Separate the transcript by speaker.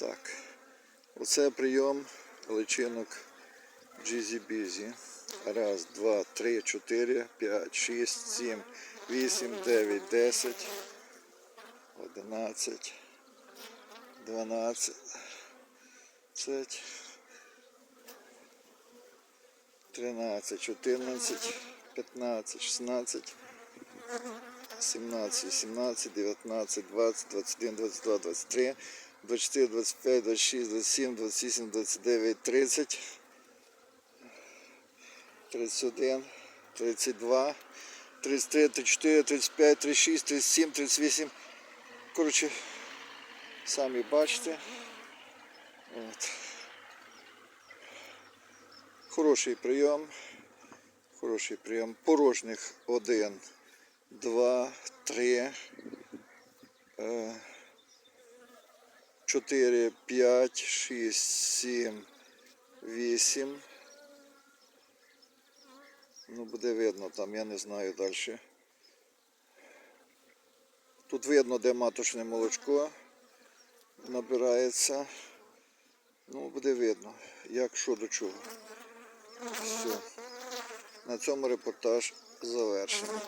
Speaker 1: Так. Оце прийом личинок Джізі Бізі. Раз, два, три, чотири, п'ять, шість, сім, вісім, дев'ять, десять, одинадцять, дванадцять, тринадцять, чотирнадцять, п'ятнадцять, шістнадцять, 17, 18, 19, 20, 21, 22, 23, 24, 25, 26, 27, 28, 29, 30, 31, 32, 33, 34, 35, 36, 37, 38. Коротше, самі бачите. От. Хороший прийом. Хороший прийом. Порожніх 1, 2, 3. 4, 5, 6, 7, 8. Ну, буде видно там, я не знаю далі. Тут видно, де маточне молочко набирається. Ну, буде видно, як що до чого. Все. На цьому репортаж завершений.